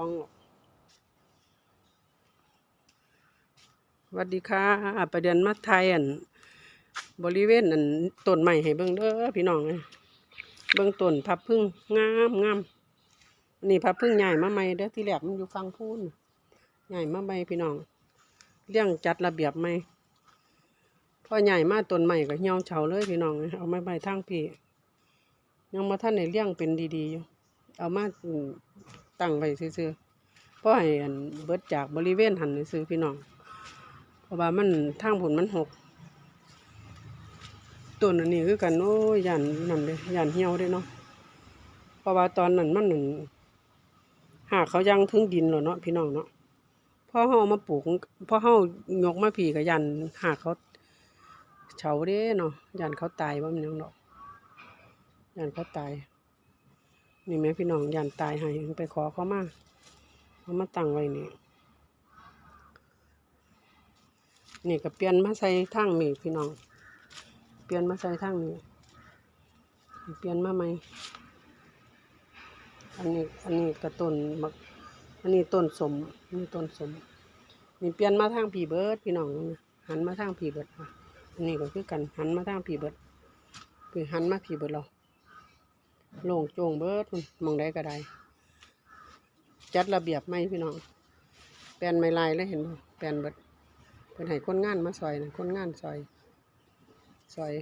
องสวัสดีค่ะประเด็นมาไทยอันบริเวณอันต้นใหม่ให้เบิ่งเด้อพี่น้องเอ้ยเบิ่งต้นพับพึ่งงามงามนนี้พับพึ่งใหญ่มาใหม่เด้อที่แรกมันอยู่ฟังพูนใหญ่มาใหม่พี่น้องเลี้ยงจัดระเบียบใหม่พอใหญ่มาต้นใหม่ก็เหี่ยวเฉาเลยพี่น้องเอ้ยเอาไม้ใบทางพี่ยังมาท่านในเลี้ยงเป็นดีๆอยู่เอามา ตั้งไว้ซื่อๆเพราะให้อันเบิดจากบริเวณหันซื่อพี่น้องเพราะว่ามันทางผลมันหกต้นอันนี้คือกันโอ้ยยันนั่นเลยยันเหี่ยวเด้เนาะเพราะว่าตอนนั้นมันนั่นหากเขายังถึงดินแล้วเนาะพี่น้องเนาะพ่อเฮามาปลูกพ่อเฮายกมาผีก็ยันหากเขาเฉาเด้เนาะยันเขาตายบ่มันหยังดอกยันเขาตาย นี่แม่พี่น้องยันตายให้ไปขอเขามาเอามาตั้งไว้นี่นี่ก็เปลี่ยนมาใส่ทางนี่พี่น้อง เปลี่ยนมาใส่ทางนี้เปลี่ยนมาใหมอันนี้อันนี้ก็ต้นมักอันนี้ต้นสมอันนี้ต้นสมนี่เปลี่ยนมาทางผีเบิร์ดพี่น้องหันมาทางผีเบิดค่ะอันนี้ก็คือกันหันมาทางผีเบิร์ดคือหันมาผีเบิร์ดเรา โล่งโจงเบิดมองได้ก็ได้ จัดระเบียบไหมพี่น้อง แปลนไม่ลายเลยเห็นบ่แปลนเบิดเป็นให้คนงานมาซอยนะคนงานซอยซอย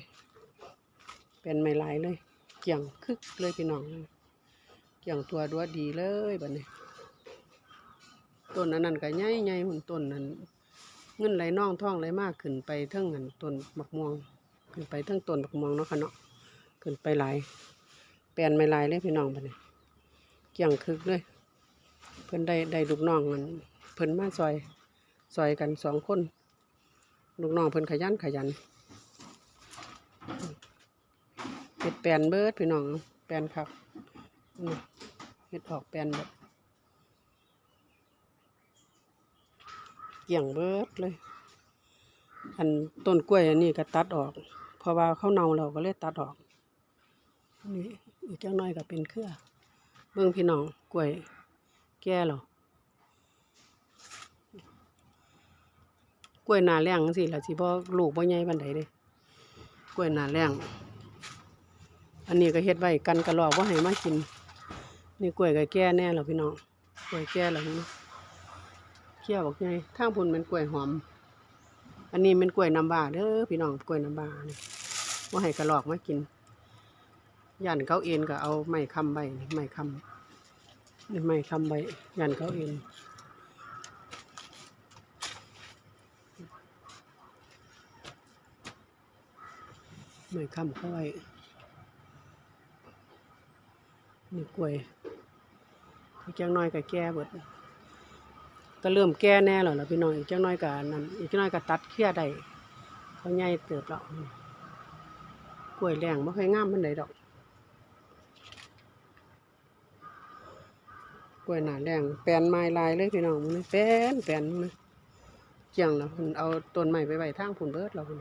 แปลนไม่ลายเลย เกี่ยงคึกเลยพี่น้อง เกี่ยงตัวดัวดีเลยแบัดนี้ต้นนั้นก็ใหญ่ใหญ่หุ่นต้นนั้นเงินไหลน่องท่องไหลมากขึ้นไปทั้งอันต้นบักม่วง ขึ้นไปทั้งต้นบักม่วงเนาะค่ะเนาะขึ้นไปหลาย แปลนไม่ลายเลยพี่น้องบัดนี้เกี่ยงคึกเลย เพิ่นได้ได้ลูกน้องมันเพิ่นมาซอยซอยกันสองคน ลูกน้องเพิ่นขยันขยันเฮ็ดแปลนเบิดพี่น้องแปลนครับเฮ็ดออกแปลนเบิดเกี่ยงเบิดเลย อันต้นกล้วยอันนี้ก็ตัดออก เพราะว่าเขาเน่าเราก็เลยตัดออกนี่ อีกจังน้อยก็เป็นเครือเบิ่งพี่น้องกล้วยแก่แล้วกล้วยนาแรงจังซี่ล่ะสิบ่ลูกบ่ใหญ่ปานใดเด้กล้วยนาแรงอันนี้ก็เฮ็ดไว้กันกระรอกบ่ให้มากิน นี่กล้วยก็แก่แน่แล้วพี่น้องกล้วยแก่แล้วนี่เคี้ยวบอกไงทางพุ่นเป็นกล้วยหอม อันนี้เป็นกล้วยน้ำว้าเด้อพี่น้องกล้วยน้ำว้านี่บ่ให้กระรอกมากิน ยันเขาเอ็นก็เอาไม้คำใบไม้คำนี่ไม้คำใบยันเขาเอ็นไม้คำเข้าไว้นี่กล้วยอีกจังน้อยก็แก่เบิดก็เริ่มแก่แน่แล้วล่ะพี่น้องอีกจังน้อยก็นั่นอีกจังน้อยก็ตัดเคี้ยได้เขาใหญ่เติบแล้วกล้วยแรงไม่ค่อยงามมันไดดอก กล้วยหนาแรงแปลนไม้ลายเลยพี่น้องมึงนี่แปลนแปลนมึงนี่เจียงแล้วคุณเอาต้นไม้ไปไว้ทางผุนเบิดแล้วคุณ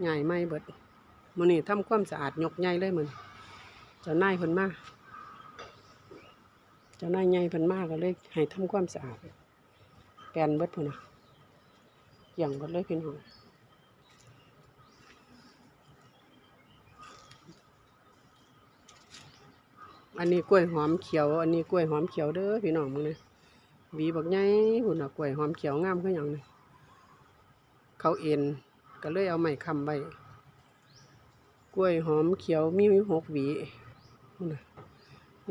ใหญ่ไม้เบิดมื้อนี้ทำความสะอาดยกใหญ่เลยมันเจ้านายเพิ่นมาเจ้านายใหญ่เพิ่นมาก็เลยให้ทำความสะอาดแปลนเบิดพุ่นน่ะเจียงเบิดเลยพี่น้อง อันนี้กล้วยหอมเขียว อันนี้กล้วยหอมเขียวเด้อพี่น้องมึงนี่หวีบักใหญ่หุ่นน่ะกล้วยหอมเขียวงามคือหยังนี่เขาเอ็นก็เลยเอาไม้ค้ำไว้กล้วยหอมเขียวมีหกหวีหุ่นะ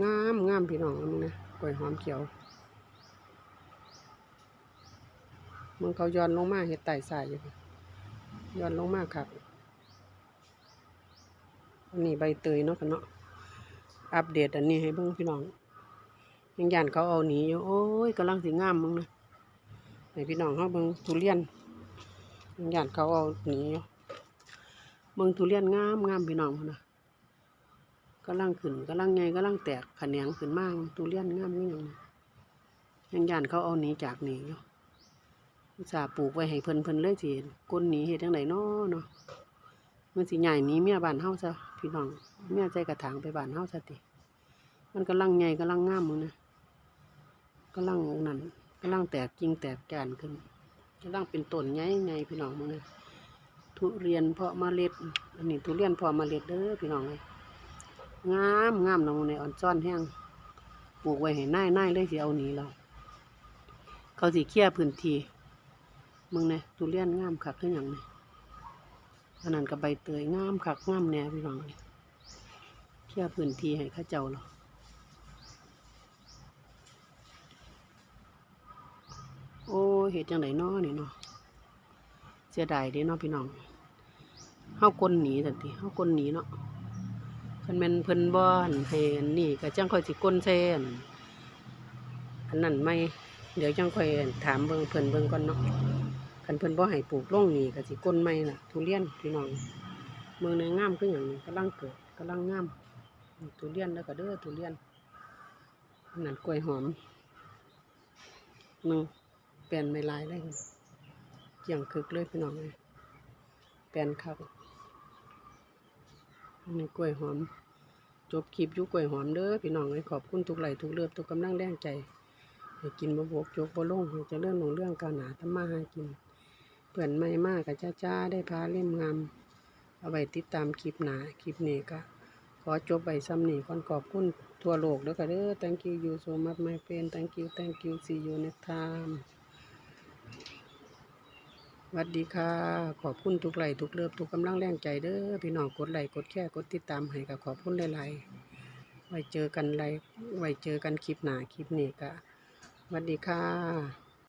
งามงามพี่น้องมึงนะกล้วยหอมเขียวมึงเขาย้อนลงมาเห็ดไต่สายอยู่ย้อนลงมาครับอันนี้ใบเตยเนาะกันเนาะ อัปเดตอันนี้ให้เบิ่งพี่น้องยังย่านเขาเอาหนีอยู่โอ้ยกำลังสิงามมึงนะให้พี่น้องเขาเบิ่งทุเรียนยังย่านเขาเอาหนีอยู่เบิ่งทุเรียนงามงามพี่น้องพุ่นนะกำลังขึ้นกำลังไงกำลังแตกขแขนงขึ้นมากทุเรียนงามนี่ยังยังย่านเขาเอาหนีจากหนีอยู่อุตส่าปลูกไว้ให้เพิ่นเพิ่นเลยสิก้นหนีเฮ็ดจังไดน้อเนาะมันสิใหญ่หนี้เมียบ้านเฮาซะ พี่น้องเมียใจกระถางไปบ้านเฮาซะติ มันกำลังใหญ่กำลังงามมึงนะกำลังนั่นกำลังแตกกิ่งแตกแกนขึ้นกำลังเป็นต้นใหญ่ไงพี่น้องมึงเลยทุเรียนเพาะเมล็ด อันนี้ทุเรียนเพาะเมล็ดเด้อพี่น้องเลยงามงามน้องในอ่อนซ่อนแห้งปลูกไว้ให้น่ายน่ายเลยสิเอาหนีเราเขาสิเคลียพื้นที่มึงเนี่ยทุเรียนงามคักขึ้นอย่างนี้ อันนั้นกับใบเตยงามคักงามแน่พี่น้องเลยเคลียพื้นที่ให้ข้าเจ้าหรอโอ้เฮ็ดจังไดน้อนี่เนาะเสียดายเด้เนาะพี่น้องเฮากลหนีทันทีเฮากลหนีเนาะเพิ่นแม่นเพิ่นบ่อนให้อันนี่ก็จังค่อยสิกลแซนอันนั้นไม่เดี๋ยวจังค่อยถามเบิ่งเพิ่นเบิ่งก่อนเนาะ คันเพิ่นบ่ให้ปลูกลงนี่ก็สิกลใหม่ล่ะ ทุเรียนพี่น้อง เมืองในงามคือหยังนี่กำลังเกิดกำลังงามทุเรียนแล้วก็เด้อทุเรียนนั่นกล้วยหอมนึงแปลนไม่ลายเลยเกี่ยงคึกเลยพี่น้องเลยแปลนครับนี่กล้วยหอม จบคลิปยุกล้วยหอมเด้อพี่น้องเลยขอบคุณทุกไหลทุกเลือบทุกกำลังแรงใจให้กินบะบกจกบะลงให้จะเรื่องของเรื่องการหนาทำมาหากิน เปื่อนไม่มากกับจ้าจ้าได้พาเล่มงามเอาไว้ติดตามคลิปหนาคลิปนี้ก็ขอจบไปซ้ำนี่ก่อนขอบคุณทั่วโลกเด้อค่ะเด้อ thank you you so much my friend thank you thank you see you next time สวัสดีค่ะ ขอบคุณทุกไลค์ทุกเลิฟทุกกำลังแรงใจเด้อพี่น้องกดไลค์กดแชร์กดติดตามให้ก็ขอบคุณหลายๆไว้เจอกันไลค์ไว้เจอกันคลิปหนาคลิปนี้ก็สวัสดีค่ะ